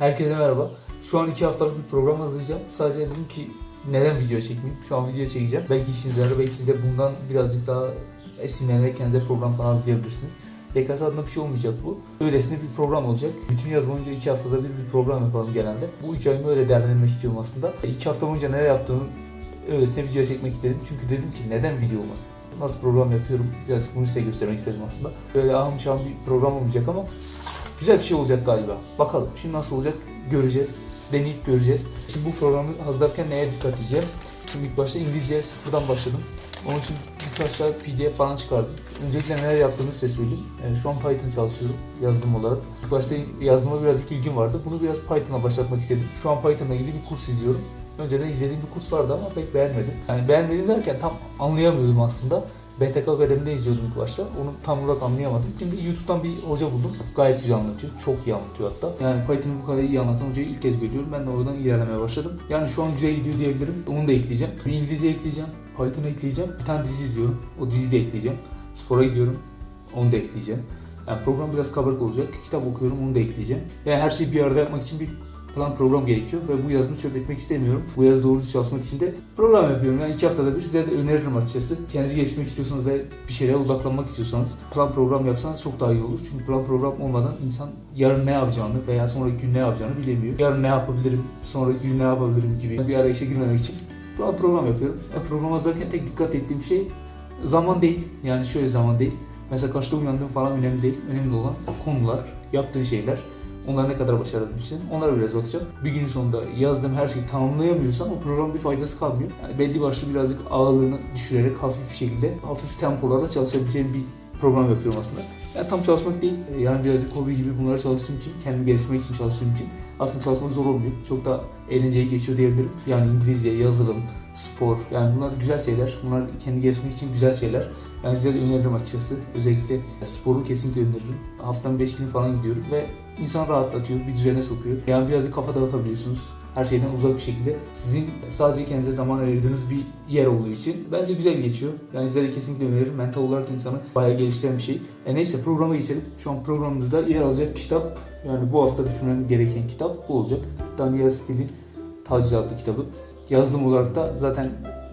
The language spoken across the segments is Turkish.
Herkese merhaba. Şu an iki haftalık bir program hazırlayacağım. Sadece dedim ki neden video çekmeyeyim? Şu an video çekeceğim. Belki işinize yarar, belki siz de bundan birazcık daha esinlenerek kendinize program falan hazırlayabilirsiniz. YKS adına bir şey olmayacak bu. Öylesine bir program olacak. Bütün yaz boyunca iki haftada bir bir program yapalım genelde. Bu üç ayımı öyle değerlendirmek istiyorum aslında. İki hafta boyunca neler yaptığımı öylesine video çekmek istedim. Çünkü dedim ki neden video olmasın? Nasıl program yapıyorum birazcık bunu size göstermek istedim aslında. Böyle ahım şahım bir program olmayacak ama güzel bir şey olacak galiba. Bakalım şimdi nasıl olacak göreceğiz. Deneyip göreceğiz. Şimdi bu programı hazırlarken neye dikkat edeceğim? Şimdi ilk başta İngilizceye sıfırdan başladım. Onun için birkaç tane PDF falan çıkardım. Öncelikle neler yaptığımı size söyleyeyim. Yani şu an Python çalışıyorum yazılım olarak. İlk başta yazılıma birazcık ilgim vardı. Bunu biraz Python'a başlatmak istedim. Şu an Python'la ilgili bir kurs izliyorum. Önceden izlediğim bir kurs vardı ama pek beğenmedim. Yani beğenmedim derken tam anlayamıyordum aslında. BTK Akademi'de izliyordum ilk başta. Onu tam olarak anlayamadım. Şimdi YouTube'dan bir hoca buldum. Gayet güzel anlatıyor. Çok iyi anlatıyor hatta. Yani Python'ı bu kadar iyi anlatan hocayı ilk kez görüyorum. Ben de oradan ilerlemeye başladım. Yani şu an güzel gidiyor diyebilirim. Onu da ekleyeceğim. Bir İngilizce ekleyeceğim. Python'ı ekleyeceğim. Bir tane dizi izliyorum. O diziyi de ekleyeceğim. Spora gidiyorum. Onu da ekleyeceğim. Yani program biraz kabarık olacak. Kitap okuyorum onu da ekleyeceğim. Yani her şeyi bir arada yapmak için bir plan program gerekiyor ve bu yazımı çöp etmek istemiyorum. Bu yaz doğru çalışmak için de program yapıyorum. Yani iki haftada bir size de öneririm açıkçası. Kendinizi geliştirmek istiyorsanız ve bir şeylere odaklanmak istiyorsanız plan program yapsanız çok daha iyi olur. Çünkü plan program olmadan insan yarın ne yapacağını veya sonraki gün ne yapacağını bilemiyor. Yarın ne yapabilirim, sonraki gün ne yapabilirim gibi bir arayışa girmemek için plan program yapıyorum. E, program hazırlarken tek dikkat ettiğim şey zaman değil. Yani şöyle zaman değil. Mesela kaçta uyandığım falan önemli değil. Önemli olan konular, yaptığın şeyler. Onlar ne kadar başarabilmişsin onlara biraz bakacağım. Bir günün sonunda yazdığım her şeyi tamamlayamıyorsam o programın bir faydası kalmıyor. Yani belli başlı birazcık ağırlığını düşürerek hafif bir şekilde hafif tempolarda çalışabileceğim bir program yapıyorum aslında. Yani tam çalışmak değil, yani birazcık hobi gibi bunlara çalıştığım için, kendimi geliştirmek için çalıştığım için aslında çalışmak zor olmuyor. Çok da eğlenceli geçiyor diyebilirim. Yani İngilizce, yazılım, spor, yani bunlar güzel şeyler. Bunlar kendi gelişmek için güzel şeyler. Yani size de öneririm açıkçası. Özellikle sporu kesinlikle öneririm. Haftanın 5 gün falan gidiyorum ve insan rahatlatıyor, bir düzene sokuyor. Yani birazcık kafa dağıtabiliyorsunuz. Her şeyden uzak bir şekilde. Sizin sadece kendinize zaman ayırdığınız bir yer olduğu için bence güzel geçiyor. Yani size de kesinlikle öneririm. Mental olarak insanı bayağı geliştiren bir şey. E neyse programa geçelim. Şu an programımızda yer alacak kitap, yani bu hafta bitirmem gereken kitap bu olacak. Daniel Steele'in Taciz adlı kitabı. Yazılım olarak da zaten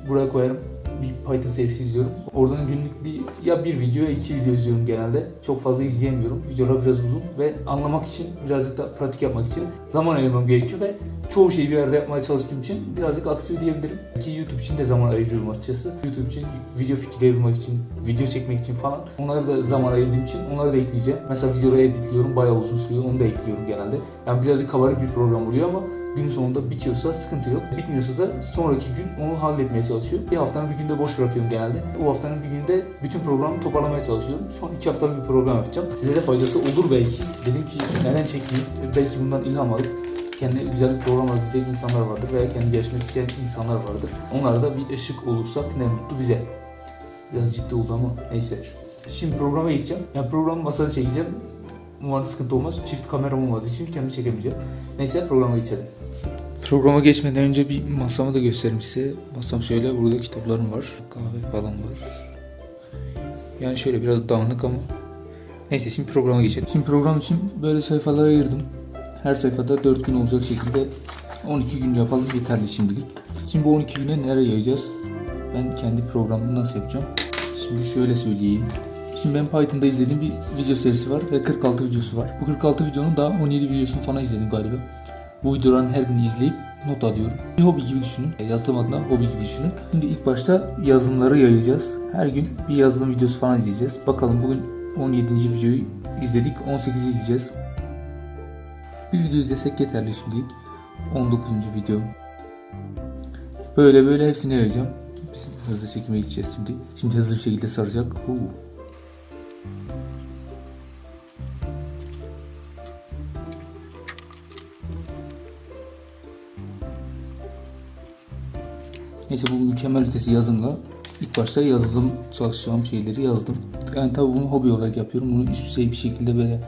buraya koyarım bir Python serisi izliyorum. Oradan günlük bir ya bir video ya iki video izliyorum genelde. Çok fazla izleyemiyorum. Videolar biraz uzun ve anlamak için birazcık da pratik yapmak için zaman ayırmam gerekiyor ve çoğu şeyi bir arada yapmaya çalıştığım için birazcık aksıyor diyebilirim. Ki YouTube için de zaman ayırıyorum açıkçası. YouTube için video fikirleri bulmak için, video çekmek için falan. Onları da zaman ayırdığım için onları da ekleyeceğim. Mesela videoları editliyorum bayağı uzun sürüyor. Onu da ekliyorum genelde. Yani birazcık kabarık bir program oluyor ama gün sonunda bitiyorsa sıkıntı yok. Bitmiyorsa da sonraki gün onu halletmeye çalışıyorum. Bir haftanın bir günde boş bırakıyorum genelde. O haftanın bir günde bütün programı toparlamaya çalışıyorum. Şu an iki haftalık bir program yapacağım. Size de faydası olur belki. Dedim ki neden çekmeyeyim? Belki bundan ilham alıp kendi güzel bir program hazırlayacak insanlar vardır veya kendi gelişmek isteyen insanlar vardır. Onlara da bir ışık olursak ne mutlu bize. Biraz ciddi oldu ama neyse. Şimdi programa geçeceğim. Yani programı masada çekeceğim. Umarım sıkıntı olmaz. Çift kameram olmadığı için kendi çekemeyeceğim. Neyse programa geçelim. Programa geçmeden önce bir masamı da göstereyim size. Masam şöyle, burada kitaplarım var. Kahve falan var. Yani şöyle biraz dağınık ama. Neyse şimdi programa geçelim. Şimdi program için böyle sayfalara ayırdım. Her sayfada 4 gün olacak şekilde 12 gün yapalım yeterli şimdilik. Şimdi bu 12 güne nereye yayacağız? Ben kendi programımı nasıl yapacağım? Şimdi şöyle söyleyeyim. Şimdi ben Python'da izlediğim bir video serisi var ve 46 videosu var. Bu 46 videonun daha 17 videosunu falan izledim galiba. Bu videoların her birini izleyip not alıyorum. Bir hobi gibi düşünün. Yazılım adına hobi gibi düşünün. Şimdi ilk başta yazılımları yayacağız. Her gün bir yazılım videosu falan izleyeceğiz. Bakalım bugün 17. videoyu izledik. 18'i izleyeceğiz. Bir video izlesek yeterli şimdilik. 19. video. Böyle böyle hepsini yayacağım. Biz hızlı çekime gideceğiz şimdi. Şimdi hızlı bir şekilde saracak. Huu. Neyse bu mükemmel ötesi yazımla ilk başta yazılım çalışacağım şeyleri yazdım. Yani tabii bunu hobi olarak yapıyorum. Bunu üst düzey bir şekilde böyle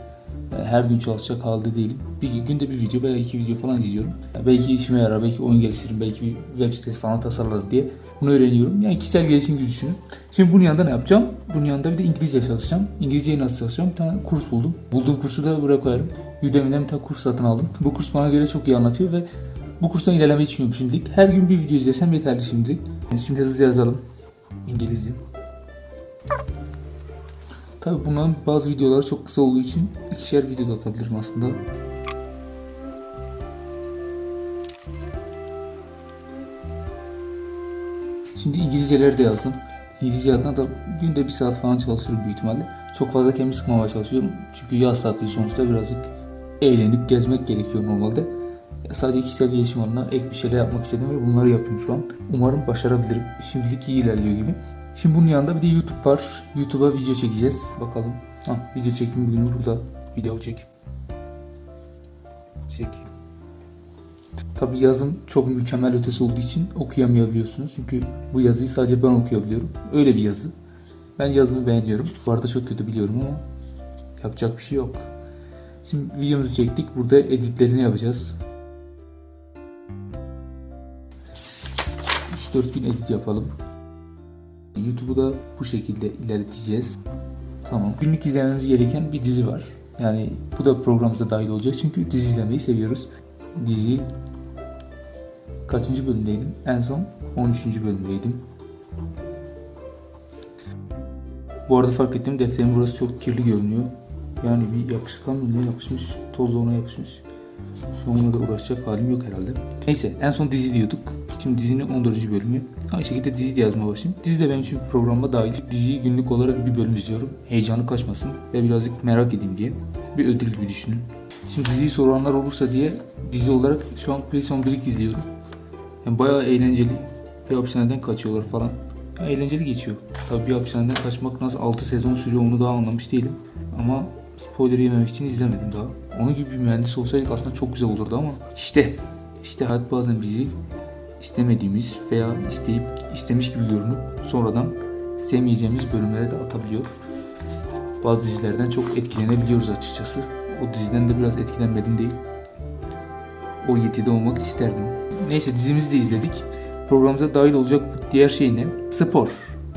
E, Her gün çalışacak halde değilim. Bir günde bir video veya iki video falan izliyorum. Belki işime yarar, belki oyun geliştiririm, belki bir web sitesi falan tasarlarım diye bunu öğreniyorum. Yani kişisel gelişim gibi düşünün. Şimdi bunun yanında ne yapacağım? Bunun yanında bir de İngilizce çalışacağım. İngilizceyi nasıl çalışacağım? Bir tane kurs buldum. Bulduğum kursu da buraya koyarım. Udemy'den bir tane kurs satın aldım. Bu kurs bana göre çok iyi anlatıyor ve bu kurstan ilerlemeyi düşünüyorum şimdilik. Her gün bir video izlesem yeterli şimdilik. Yani Şimdi hızlıca yazalım. İngilizce. Tabi bunların bazı videoları çok kısa olduğu için ikişer video da atabilirim aslında. Şimdi İngilizceleri de yazdım. İngilizce adına da günde bir saat falan çalışırım büyük ihtimalle. Çok fazla kendimi sıkmamaya çalışıyorum. Çünkü yaz tatili sonuçta birazcık eğlenip gezmek gerekiyor normalde. Sadece kişisel gelişim adına ek bir şeyler yapmak istedim ve bunları yapıyorum şu an. Umarım başarabilirim. Şimdilik iyi ilerliyor gibi. Şimdi bunun yanında bir de YouTube var. YouTube'a video çekeceğiz. Bakalım. Ha, video çekim bugün burada. Video çek. Çek. Tabi yazım çok mükemmel ötesi olduğu için okuyamayabiliyorsunuz. Çünkü bu yazıyı sadece ben okuyabiliyorum. Öyle bir yazı. Ben yazımı beğeniyorum. Bu arada çok kötü biliyorum ama yapacak bir şey yok. Şimdi videomuzu çektik. Burada editlerini yapacağız. 3-4 gün edit yapalım. YouTube'u da bu şekilde ilerleteceğiz. Tamam. Günlük izlememiz gereken bir dizi var. Yani bu da programımıza dahil olacak çünkü dizi izlemeyi seviyoruz. Dizi kaçıncı bölümdeydim? En son 13. bölümdeydim. Bu arada fark ettim defterin burası çok kirli görünüyor. Yani bir yapışkan mı ne yapışmış, toz da ona yapışmış. Onunla da uğraşacak halim yok herhalde. Neyse en son dizi diyorduk. Şimdi dizinin 14. bölümü. Aynı şekilde dizi de yazmaya başlayayım. Dizi de benim için bir programa dahil. Diziyi günlük olarak bir bölüm izliyorum. Heyecanı kaçmasın ve birazcık merak edeyim diye. Bir ödül gibi düşünün. Şimdi diziyi soranlar olursa diye dizi olarak şu an Prison Break izliyorum. Yani bayağı eğlenceli. Bir hapishaneden kaçıyorlar falan. Ya eğlenceli geçiyor. Tabii bir hapishaneden kaçmak nasıl 6 sezon sürüyor onu daha anlamış değilim. Ama spoiler yememek için izlemedim daha. Onun gibi bir mühendis olsaydık aslında çok güzel olurdu ama işte işte hayat bazen bizi istemediğimiz veya isteyip istemiş gibi görünüp sonradan sevmeyeceğimiz bölümlere de atabiliyor. Bazı dizilerden çok etkilenebiliyoruz açıkçası. O diziden de biraz etkilenmedim değil. O yetide olmak isterdim. Neyse dizimizi de izledik. Programımıza dahil olacak diğer şey ne? Spor.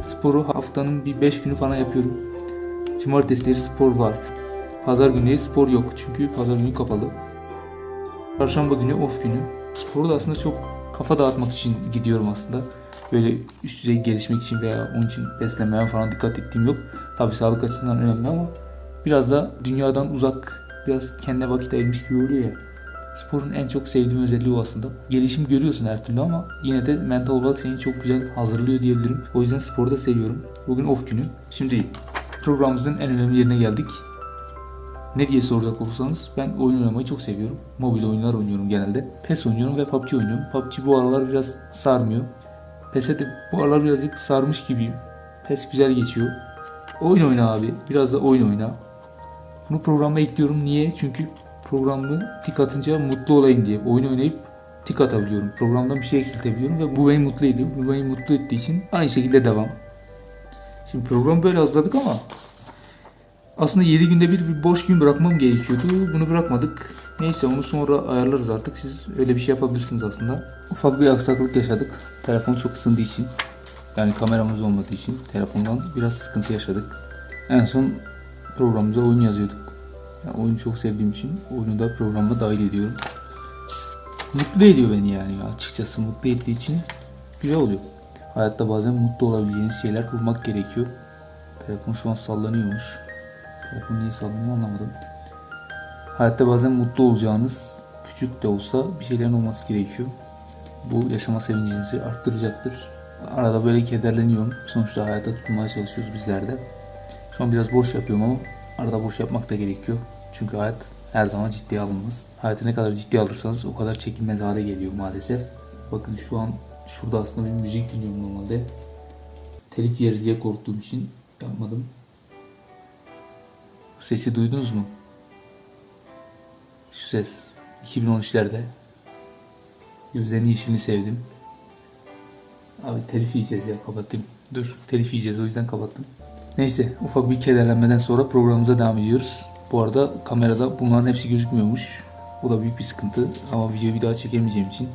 Sporu haftanın bir 5 günü falan yapıyorum. Cumartesileri spor var. Pazar günleri spor yok çünkü pazar günü kapalı. Çarşamba günü off günü. Sporu da aslında çok kafa dağıtmak için gidiyorum aslında. Böyle üst düzey gelişmek için veya onun için beslenmeye falan dikkat ettiğim yok. Tabii sağlık açısından önemli ama biraz da dünyadan uzak, biraz kendine vakit ayırmış gibi oluyor ya. Sporun en çok sevdiğim özelliği o aslında. Gelişim görüyorsun her türlü ama yine de mental olarak seni çok güzel hazırlıyor diyebilirim. O yüzden sporu da seviyorum. Bugün off günü. Şimdi programımızın en önemli yerine geldik. Ne diye soracak olursanız ben oyun oynamayı çok seviyorum. Mobil oyunlar oynuyorum genelde. PES oynuyorum ve PUBG oynuyorum. PUBG bu aralar biraz sarmıyor. PES'e de bu aralar birazcık sarmış gibiyim. PES güzel geçiyor. Oyun oyna abi. Biraz da oyun oyna. Bunu programa ekliyorum. Niye? Çünkü programı tik atınca mutlu olayım diye. Oyun oynayıp tik atabiliyorum. Programdan bir şey eksiltebiliyorum ve bu beni mutlu ediyor. Bu beni mutlu ettiği için aynı şekilde devam. Şimdi programı böyle hazırladık ama aslında 7 günde bir, bir boş gün bırakmam gerekiyordu. Bunu bırakmadık. Neyse onu sonra ayarlarız artık. Siz öyle bir şey yapabilirsiniz aslında. Ufak bir aksaklık yaşadık. Telefon çok ısındığı için. Yani kameramız olmadığı için telefondan biraz sıkıntı yaşadık. En son programımıza oyun yazıyorduk. Yani oyunu çok sevdiğim için oyunu da programa dahil ediyorum. Mutlu ediyor beni yani ya. açıkçası mutlu ettiği için güzel oluyor. Hayatta bazen mutlu olabileceğiniz şeyler bulmak gerekiyor. Telefon şu an sallanıyormuş. Telefon niye sallanıyor anlamadım. Hayatta bazen mutlu olacağınız küçük de olsa bir şeylerin olması gerekiyor. Bu yaşama sevincinizi arttıracaktır. Arada böyle kederleniyorum. Sonuçta hayata tutunmaya çalışıyoruz bizler de. Şu an biraz boş yapıyorum ama arada boş yapmak da gerekiyor. Çünkü hayat her zaman ciddiye alınmaz. Hayatı ne kadar ciddiye alırsanız o kadar çekilmez hale geliyor maalesef. Bakın şu an şurada aslında bir müzik dinliyorum normalde. Telif yeriz diye korktuğum için yapmadım. Sesi duydunuz mu? Şu ses 2013'lerde. Gözlerinin yeşilini sevdim. Abi telif yiyeceğiz ya kapatayım. Dur telif yiyeceğiz o yüzden kapattım. Neyse ufak bir kederlenmeden sonra programımıza devam ediyoruz. Bu arada kamerada bunların hepsi gözükmüyormuş. Bu da büyük bir sıkıntı ama videoyu bir daha çekemeyeceğim için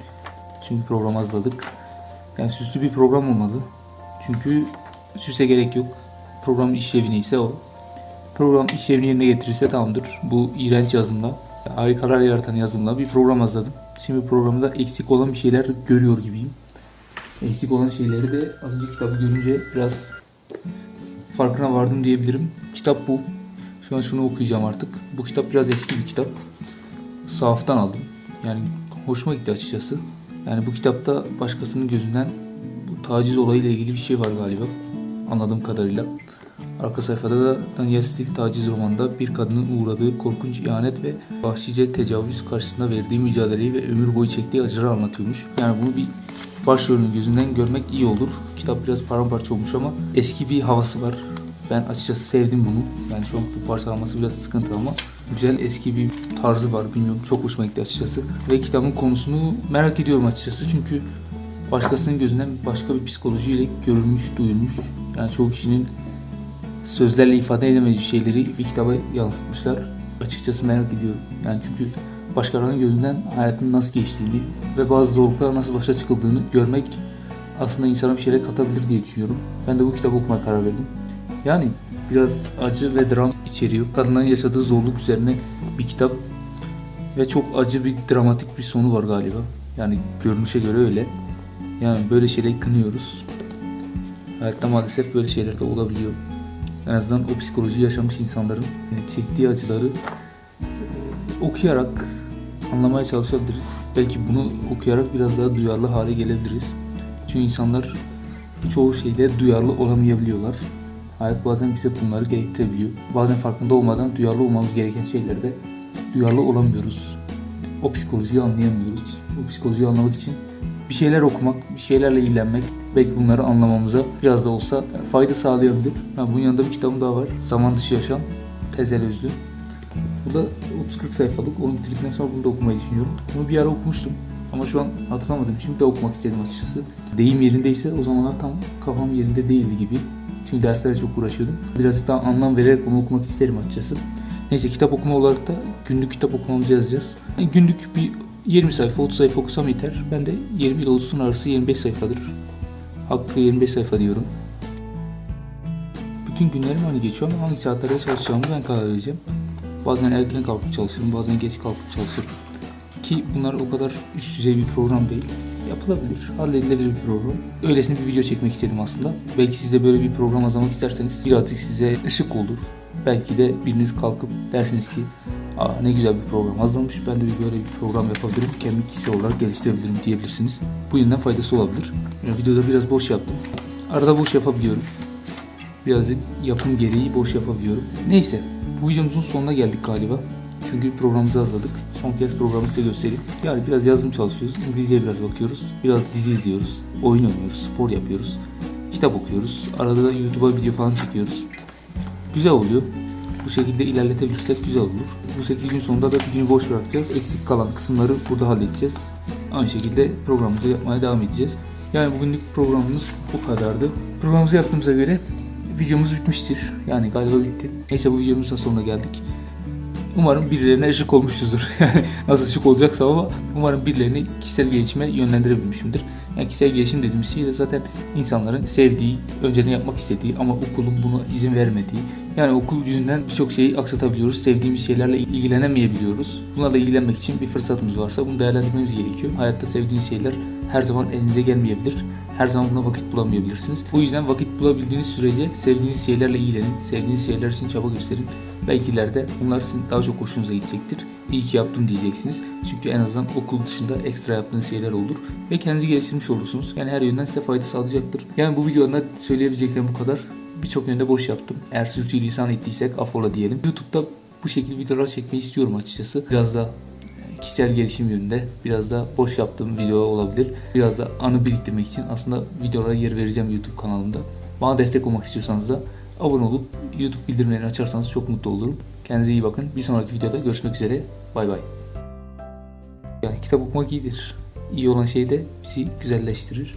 çünkü program hazırladık. Yani süslü bir program olmadı. Çünkü süse gerek yok. Program işlevi neyse o. Program işlevini yerine getirirse tamamdır. Bu iğrenç yazımla, harikalar yaratan yazımla bir program hazırladım. Şimdi programda eksik olan bir şeyler görüyor gibiyim. Eksik olan şeyleri de az önce kitabı görünce biraz farkına vardım diyebilirim. Kitap bu. Şu an şunu okuyacağım artık. Bu kitap biraz eski bir kitap. Sahaftan aldım. Yani hoşuma gitti açıkçası. Yani bu kitapta başkasının gözünden bu taciz olayıyla ilgili bir şey var galiba. Anladığım kadarıyla. Arka sayfada da Daniel taciz romanında bir kadının uğradığı korkunç ihanet ve vahşice tecavüz karşısında verdiği mücadeleyi ve ömür boyu çektiği acıları anlatıyormuş. Yani bunu bir başrolün gözünden görmek iyi olur. Kitap biraz paramparça olmuş ama eski bir havası var. Ben açıkçası sevdim bunu. Yani şu an bu parçalaması biraz sıkıntı ama güzel eski bir tarzı var. Bilmiyorum çok hoşuma gitti açıkçası. Ve kitabın konusunu merak ediyorum açıkçası. Çünkü başkasının gözünden başka bir psikolojiyle görülmüş, duyulmuş. Yani çoğu kişinin sözlerle ifade edemediği şeyleri bir kitaba yansıtmışlar. Açıkçası merak ediyorum. Yani çünkü başkalarının gözünden hayatın nasıl geçtiğini ve bazı zorluklarla nasıl başa çıkıldığını görmek aslında insana bir şeyler katabilir diye düşünüyorum. Ben de bu kitabı okumaya karar verdim. Yani biraz acı ve dram içeriyor. Kadınların yaşadığı zorluk üzerine bir kitap ve çok acı bir dramatik bir sonu var galiba. Yani görünüşe göre öyle. Yani böyle şeyleri kınıyoruz. Hayatta maalesef böyle şeyler de olabiliyor. En azından o psikoloji yaşamış insanların çektiği acıları e, okuyarak anlamaya çalışabiliriz. Belki bunu okuyarak biraz daha duyarlı hale gelebiliriz. Çünkü insanlar çoğu şeyde duyarlı olamayabiliyorlar. Hayat bazen bize bunları gerektirebiliyor. Bazen farkında olmadan duyarlı olmamız gereken şeylerde duyarlı olamıyoruz. O psikolojiyi anlayamıyoruz. O psikolojiyi anlamak için bir şeyler okumak, bir şeylerle ilgilenmek belki bunları anlamamıza biraz da olsa fayda sağlayabilir. Yani bunun yanında bir kitabım daha var. Zaman dışı yaşam. Tezel Özlü. Bu da 30-40 sayfalık. Onu bitirdikten sonra bunu da okumayı düşünüyorum. Bunu bir ara okumuştum. Ama şu an hatırlamadım. Şimdi de okumak istedim açıkçası. Deyim yerindeyse o zamanlar tam kafam yerinde değildi gibi. Çünkü derslere çok uğraşıyordum. Birazcık daha anlam vererek onu okumak isterim açıkçası. Neyse kitap okuma olarak da günlük kitap okumamızı yazacağız. Günlük bir 20 sayfa 30 sayfa okusam yeter. Ben de 20 ile 30'un arası 25 sayfadır. Hakkı 25 sayfa diyorum. Bütün günlerim aynı geçiyor ama hangi saatlerde çalışacağımı ben karar vereceğim. Bazen erken kalkıp çalışırım, bazen geç kalkıp çalışırım. Ki bunlar o kadar üst düzey bir program değil. Yapılabilir, halledilebilir bir program. Öylesine bir video çekmek istedim aslında. Belki siz de böyle bir program hazırlamak isterseniz birazcık size ışık olur. Belki de biriniz kalkıp dersiniz ki Aa, ne güzel bir program hazırlamış. Ben de böyle bir program yapabilirim. Kendi kişisel olarak geliştirebilirim diyebilirsiniz. Bu yönden faydası olabilir. Yani videoda biraz boş yaptım. Arada boş yapabiliyorum. Birazcık yapım gereği boş yapabiliyorum. Neyse bu videomuzun sonuna geldik galiba. Çünkü programımızı hazırladık. Son kez programı size göstereyim. Yani biraz yazılım çalışıyoruz. İngilizceye biraz bakıyoruz. Biraz dizi izliyoruz. Oyun oynuyoruz. Spor yapıyoruz. Kitap okuyoruz. Arada da YouTube'a video falan çekiyoruz. Güzel oluyor. Bu şekilde ilerletebilirsek güzel olur. Bu 8 gün sonunda da bir günü boş bırakacağız. Eksik kalan kısımları burada halledeceğiz. Aynı şekilde programımızı yapmaya devam edeceğiz. Yani bugünlük programımız bu kadardı. Programımızı yaptığımıza göre videomuz bitmiştir. Yani galiba bitti. Neyse bu videomuzun sonuna geldik. Umarım birilerine ışık olmuşuzdur. Yani nasıl ışık olacaksa ama umarım birilerini kişisel gelişime yönlendirebilmişimdir. Yani kişisel gelişim dediğimiz şey de zaten insanların sevdiği, önceden yapmak istediği ama okulun buna izin vermediği. Yani okul yüzünden birçok şeyi aksatabiliyoruz. Sevdiğimiz şeylerle ilgilenemeyebiliyoruz. Bunlarla ilgilenmek için bir fırsatımız varsa bunu değerlendirmemiz gerekiyor. Hayatta sevdiğiniz şeyler her zaman elinize gelmeyebilir. Her zaman buna vakit bulamayabilirsiniz. O yüzden vakit bulabildiğiniz sürece sevdiğiniz şeylerle ilgilenin. Sevdiğiniz şeyler için çaba gösterin. Belki ileride bunlar sizin daha çok hoşunuza gidecektir. İyi ki yaptım diyeceksiniz. Çünkü en azından okul dışında ekstra yaptığınız şeyler olur. Ve kendinizi geliştirmiş olursunuz. Yani her yönden size fayda sağlayacaktır. Yani bu videoda söyleyebileceklerim bu kadar. Birçok yönde boş yaptım. Eğer sürçülisan ettiysek affola diyelim. YouTube'da bu şekilde videolar çekmeyi istiyorum açıkçası. Biraz da kişisel gelişim yönünde biraz da boş yaptığım video olabilir. Biraz da anı biriktirmek için aslında videolara yer vereceğim YouTube kanalımda. Bana destek olmak istiyorsanız da abone olup YouTube bildirimlerini açarsanız çok mutlu olurum. Kendinize iyi bakın. Bir sonraki videoda görüşmek üzere. Bay bay. Yani kitap okumak iyidir. İyi olan şey de bizi güzelleştirir.